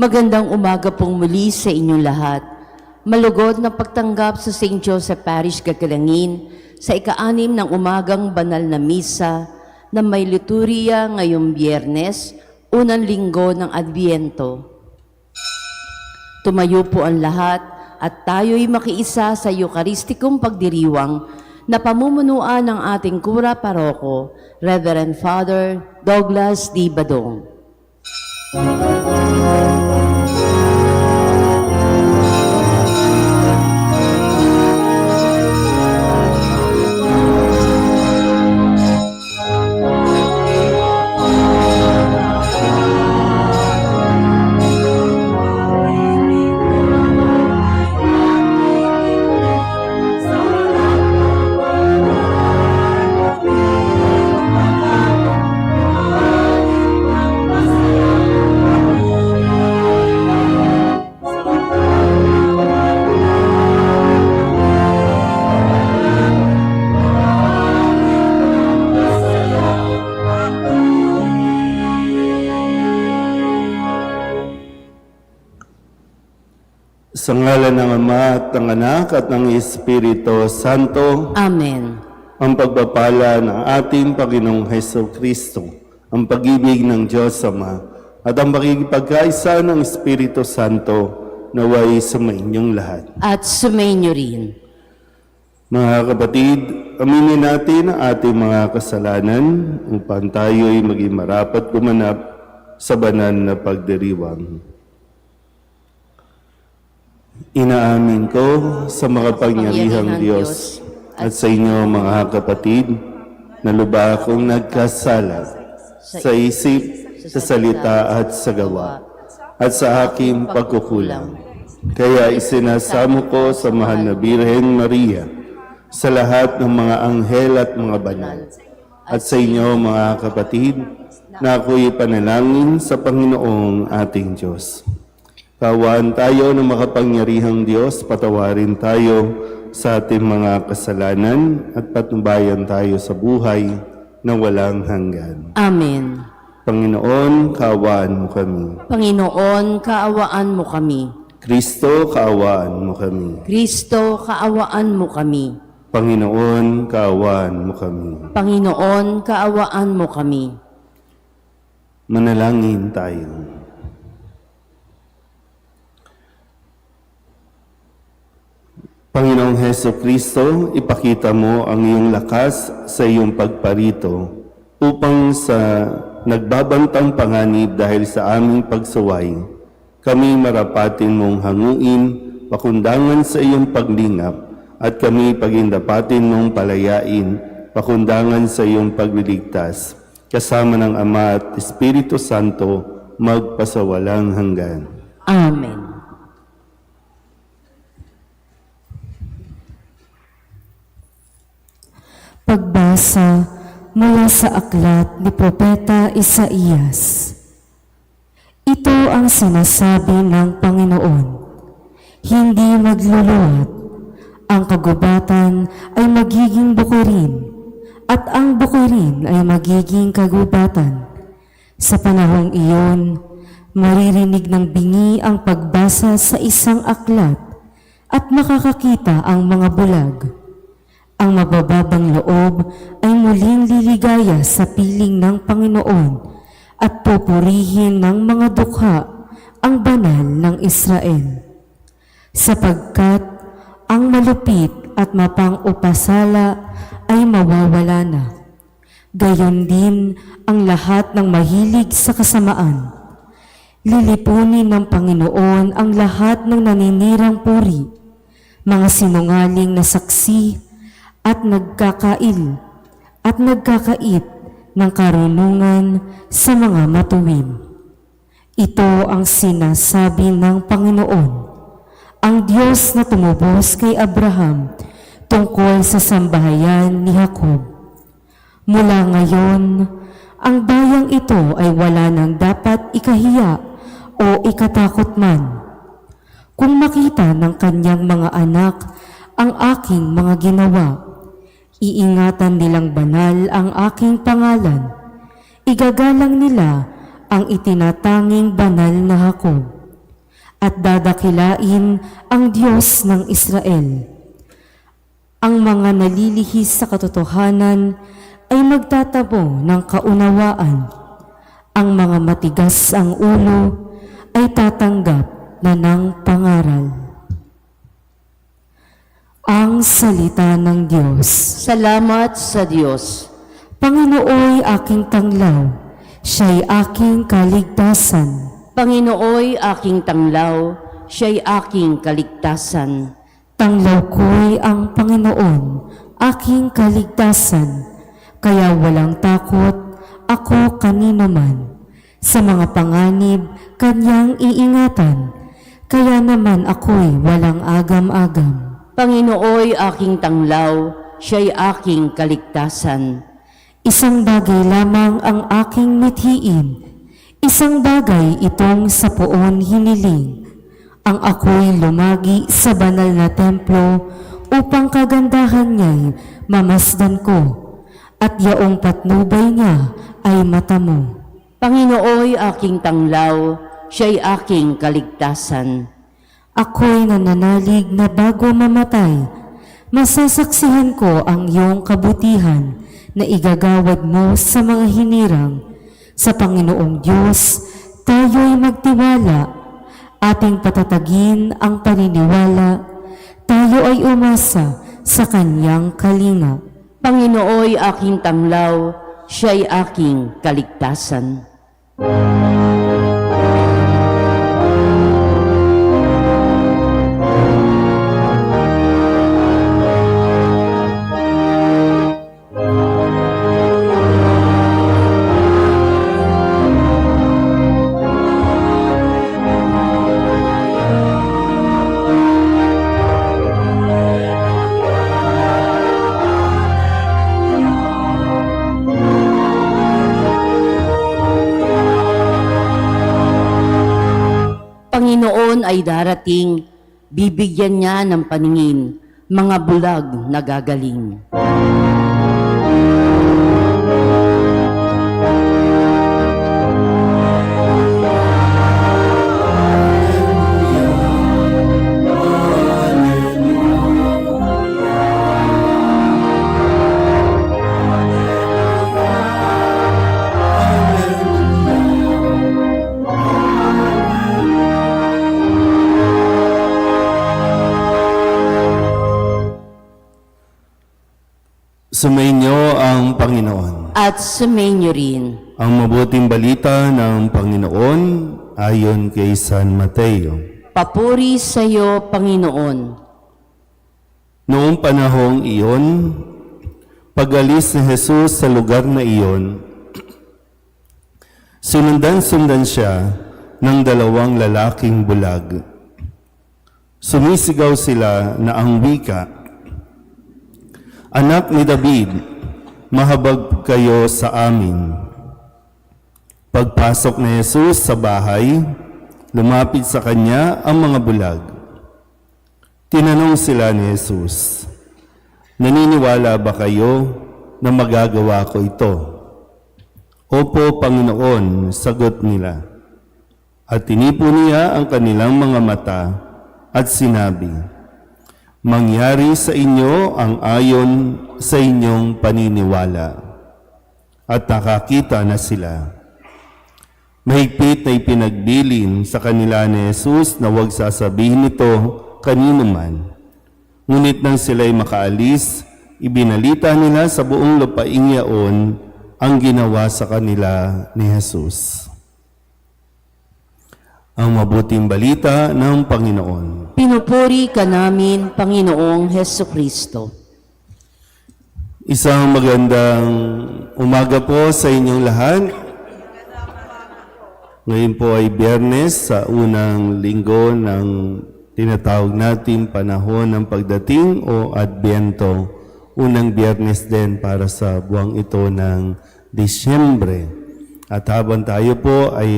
Magandang umaga pong muli sa inyong lahat. Malugod na pagtanggap sa St. Joseph Parish Gagilangin sa ika-anim ng umagang banal na misa na may liturya ngayong biyernes, unang linggo ng Adviento. Tumayo po ang lahat at tayo'y makiisa sa Eucharistikong pagdiriwang na pamumunuan ng ating kura paroko, Reverend Father Douglas D. Badong. Sa ngalan ng Ama at ng Anak at ng Espiritu Santo, Amen. ang pagpapala ng ating Panginoong Heso Kristo, ang pag-ibig ng Diyos Ama, at ang pakikipagkaisa ng Espiritu Santo naway sa inyong lahat. At sumainyo rin. Mga kapatid, aminin natin ang ating mga kasalanan upang tayo'y maging marapat gumanap sa banal na pagdiriwang. Inaamin ko sa makapangyarihang Diyos at sa inyo mga kapatid na luba akong nagkasala sa isip, sa salita at sa gawa at sa aking pagkukulang. Kaya isinasamo ko sa mahal na Birhen Maria sa lahat ng mga anghel at mga banal at sa inyo mga kapatid na ako'y panalangin sa Panginoong ating Diyos. Kawaan tayo ng makapangyarihang Diyos, patawarin tayo sa ating mga kasalanan at patnubayan tayo sa buhay na walang hanggan. Amen. Panginoon, kaawaan mo kami. Panginoon, kaawaan mo kami. Kristo, kaawaan mo kami. Kristo, kaawaan mo kami. Panginoon, kaawaan mo kami. Panginoon, kaawaan mo kami. Manalangin tayo. Panginoong Heso Kristo, ipakita mo ang iyong lakas sa iyong pagparito upang sa nagbabantang panganib dahil sa aming pagsuway, kami marapatin mong hanguin, pakundangan sa iyong paglingap, at kami pagindapatin mong palayain, pakundangan sa iyong pagliligtas, kasama ng Ama at Espiritu Santo, magpasawalang hanggan. Amen. Pagbasa mula sa aklat ni Propeta Isaías. Ito ang sinasabi ng Panginoon. Hindi magluluwat. Ang kagubatan ay magiging bukirin at ang bukirin ay magiging kagubatan. Sa panahong iyon, maririnig ng bingi ang pagbasa sa isang aklat at makakakita ang mga bulag. Ang mabababang loob ay muling liligaya sa piling ng Panginoon at pupurihin ng mga dukha ang banal ng Israel. Sapagkat ang malupit at mapang-upasala ay mawawala na. Gayon din ang lahat ng mahilig sa kasamaan. Lilipunin ng Panginoon ang lahat ng naninirang puri, mga sinungaling na saksi, at nagkakail at nagkakait ng karunungan sa mga matuwid. Ito ang sinasabi ng Panginoon, ang Diyos na tumubos kay Abraham tungkol sa sambahayan ni Jacob. Mula ngayon, ang bayang ito ay wala nang dapat ikahiya o ikatakot man. Kung makita ng kanyang mga anak ang aking mga ginawa, Iingatan nilang banal ang aking pangalan. Igagalang nila ang itinatanging banal na Hakob. at dadakilain ang Diyos ng Israel. Ang mga nalilihis sa katotohanan ay magtatabo ng kaunawaan. Ang mga matigas ang ulo ay tatanggap na ng pangaral. Ang Salita ng Diyos. Salamat sa Diyos. Panginooy aking tanglaw, siya'y aking kaligtasan. Panginooy aking tanglaw, siya'y aking kaligtasan. Tanglaw ko'y ang Panginoon, aking kaligtasan. Kaya walang takot, ako kanino man. Sa mga panganib, kanyang iingatan. Kaya naman ako'y walang agam-agam. Panginooy aking tanglaw, siya'y aking kaligtasan. Isang bagay lamang ang aking mithiin, isang bagay itong sa poon hiniling. Ang ako'y lumagi sa banal na templo upang kagandahan niya'y mamasdan ko, at yaong patnubay niya ay matamo. Panginooy aking tanglaw, siya'y aking kaligtasan. Ako'y nananalig na bago mamatay, masasaksihan ko ang iyong kabutihan na igagawad mo sa mga hinirang. Sa Panginoong Diyos, tayo'y magtiwala, ating patatagin ang paniniwala, tayo ay umasa sa kanyang kalinga. Panginooy aking tanglaw, siya'y aking kaligtasan. Panginoon ay darating, bibigyan niya ng paningin, mga bulag na gagaling. At sumainyo rin. Ang mabuting balita ng Panginoon ayon kay San Mateo. Papuri sa iyo, Panginoon. Noong panahong iyon, pag-alis ni Jesus sa lugar na iyon, sinundan-sundan siya ng dalawang lalaking bulag. Sumisigaw sila na ang wika, Anak ni David, mahabag kayo sa amin. Pagpasok ni Jesus sa bahay, lumapit sa kanya ang mga bulag. Tinanong sila ni Jesus, Naniniwala ba kayo na magagawa ko ito? Opo, Panginoon, sagot nila. At tinipo niya ang kanilang mga mata at sinabi, Mangyari sa inyo ang ayon sa inyong paniniwala. At nakakita na sila. Mahigpit na ipinagbilin sa kanila ni Jesus na huwag sasabihin ito kanino man. Ngunit nang sila'y makaalis, ibinalita nila sa buong lupaing yaon ang ginawa sa kanila ni Jesus. Ang mabuting balita ng Panginoon. Pinupuri ka namin, Panginoong Heso Kristo. Isang magandang umaga po sa inyong lahat. Ngayon po ay biyernes sa unang linggo ng tinatawag natin panahon ng pagdating o Adbyento. Unang biyernes din para sa buwang ito ng Disyembre. At habang tayo po ay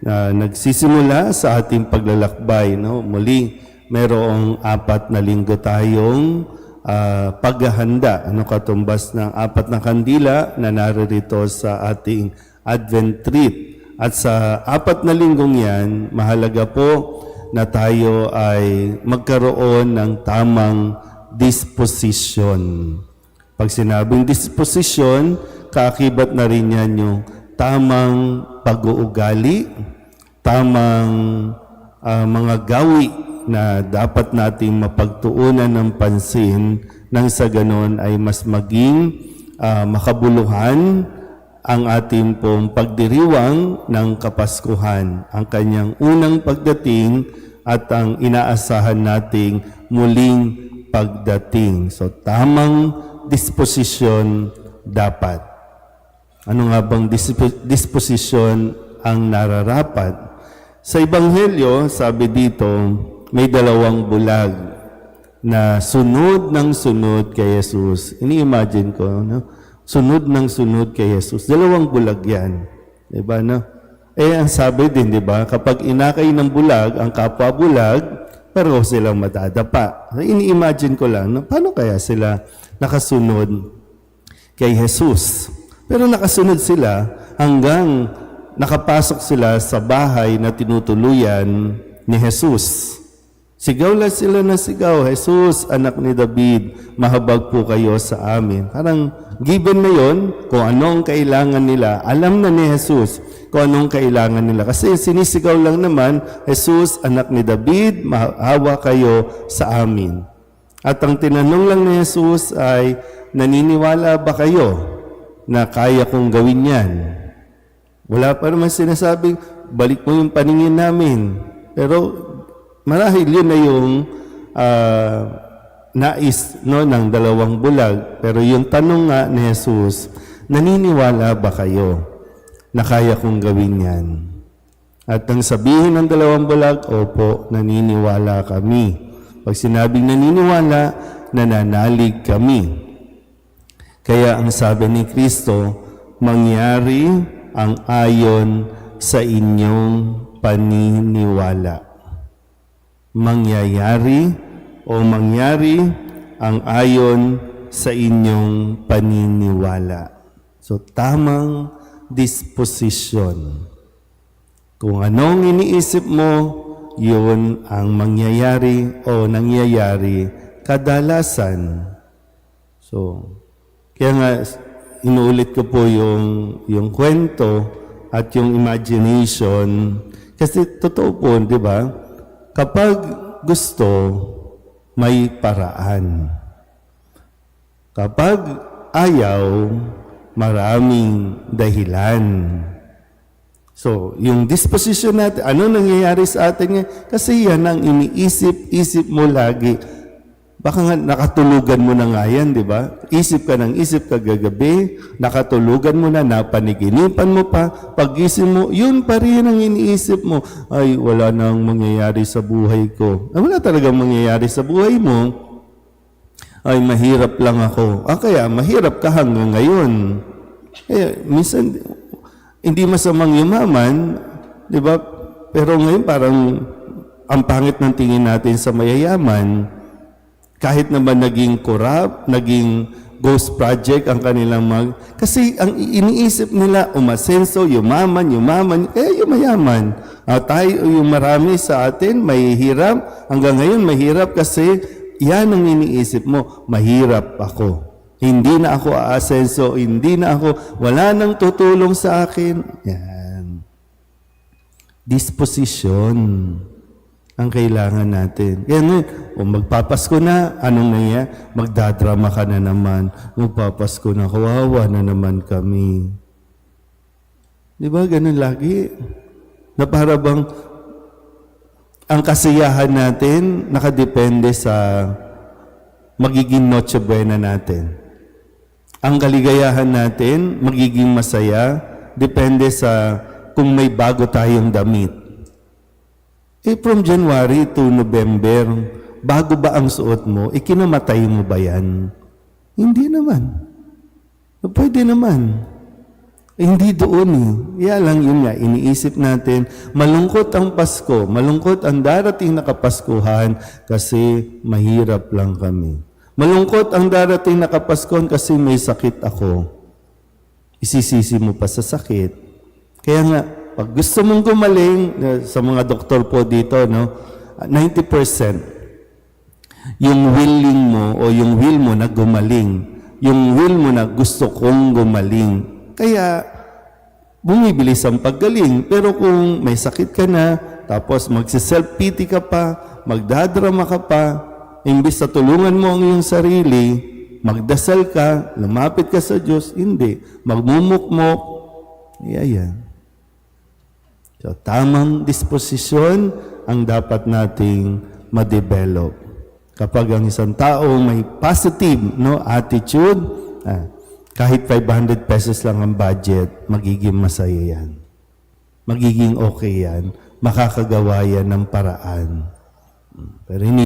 na nagsisimula sa ating paglalakbay, no? muli merong apat na linggo tayong ah, paghahanda, ano katumbas ng apat na kandila na naririto sa ating Advent Treat. At sa apat na linggong yan, mahalaga po na tayo ay magkaroon ng tamang disposition. Pag sinabing disposition, kaakibat na rin yan yung tamang pag-uugali, tamang ah, mga gawi na dapat nating mapagtuunan ng pansin nang sa ganon ay mas maging ah, makabuluhan ang ating pong pagdiriwang ng Kapaskuhan, ang kanyang unang pagdating at ang inaasahan nating muling pagdating. So tamang disposisyon dapat. Ano nga bang disp- disposisyon ang nararapat? Sa Ebanghelyo, sabi dito, may dalawang bulag na sunod ng sunod kay Jesus. Ini-imagine ko, no? Sunod ng sunod kay Jesus. Dalawang bulag yan. Diba, no? Eh, ang sabi din, di ba, kapag inakay ng bulag, ang kapwa bulag, pareho silang madadapa. Ini-imagine ko lang, no? paano kaya sila nakasunod kay Jesus. Pero nakasunod sila hanggang nakapasok sila sa bahay na tinutuluyan ni Jesus. Sigaw lang sila na sigaw, Jesus, anak ni David, mahabag po kayo sa amin. Parang given na yon kung anong kailangan nila. Alam na ni Jesus kung anong kailangan nila. Kasi sinisigaw lang naman, Jesus, anak ni David, mahawa kayo sa amin. At ang tinanong lang ni Jesus ay, naniniwala ba kayo na kaya kong gawin yan? Wala pa naman sinasabing, balik mo yung paningin namin. Pero marahil yun na yung ah, nais no, ng dalawang bulag. Pero yung tanong nga ni Jesus, naniniwala ba kayo na kaya kong gawin yan? At nang sabihin ng dalawang bulag, opo, naniniwala kami. Pag sinabing naniniwala, nananalig kami. Kaya ang sabi ni Kristo, mangyari ang ayon sa inyong paniniwala. Mangyayari o mangyari ang ayon sa inyong paniniwala. So tamang disposition. Kung anong iniisip mo, yun ang mangyayari o nangyayari kadalasan. So, kaya nga, inuulit ko po yung, yung kwento at yung imagination. Kasi totoo po, di ba? Kapag gusto, may paraan. Kapag ayaw, maraming dahilan. So, yung disposition natin, ano nangyayari sa atin ngayon? Kasi yan ang iniisip-isip mo lagi. Baka nga nakatulugan mo na nga yan, di ba? Isip ka ng isip kagagabi, nakatulugan mo na, napaniginipan mo pa, pagising mo, yun pa rin ang iniisip mo. Ay, wala nang mangyayari sa buhay ko. Ay, wala talagang mangyayari sa buhay mo. Ay, mahirap lang ako. Ah, kaya mahirap ka hanggang ngayon. Eh, minsan, hindi masamang yumaman, di ba? Pero ngayon parang ang pangit ng tingin natin sa mayayaman. Kahit naman naging corrupt, naging ghost project ang kanilang mag... Kasi ang iniisip nila, umasenso, yumaman, yumaman, kaya yumayaman. Ah, tayo, yung marami sa atin, may hirap. Hanggang ngayon, mahirap kasi yan ang iniisip mo, mahirap ako. Hindi na ako aasenso, hindi na ako, wala nang tutulong sa akin. Yan. Disposition ang kailangan natin. Kaya ngayon, o magpapasko na, anong nangyayari? Magdadrama ka na naman. Magpapasko na, kawawa na naman kami. Di ba, ganun lagi? Na para bang ang kasiyahan natin nakadepende sa magiging Noche Buena natin. Ang kaligayahan natin, magiging masaya, depende sa kung may bago tayong damit. Eh, from January to November, bago ba ang suot mo, ikinamatay mo ba yan? Hindi naman. Pwede naman. Eh, hindi doon eh. Kaya lang yun nga, iniisip natin, malungkot ang Pasko, malungkot ang darating na Kapaskuhan kasi mahirap lang kami. Malungkot ang darating na Kapaskuhan kasi may sakit ako. Isisisi mo pa sa sakit. Kaya nga, pag gusto mong gumaling, sa mga doktor po dito, no, 90% yung willing mo o yung will mo na gumaling, yung will mo na gusto kong gumaling. Kaya, bumibilis ang paggaling. Pero kung may sakit ka na, tapos magsiself-pity ka pa, magdadrama ka pa, imbis na tulungan mo ang iyong sarili, magdasal ka, lumapit ka sa Diyos, hindi. Magmumukmok, yan. So, tamang disposisyon ang dapat nating ma-develop. Kapag ang isang tao may positive no, attitude, ah, kahit 500 pesos lang ang budget, magiging masaya yan. Magiging okay yan. Makakagawa yan ng paraan. Pero hindi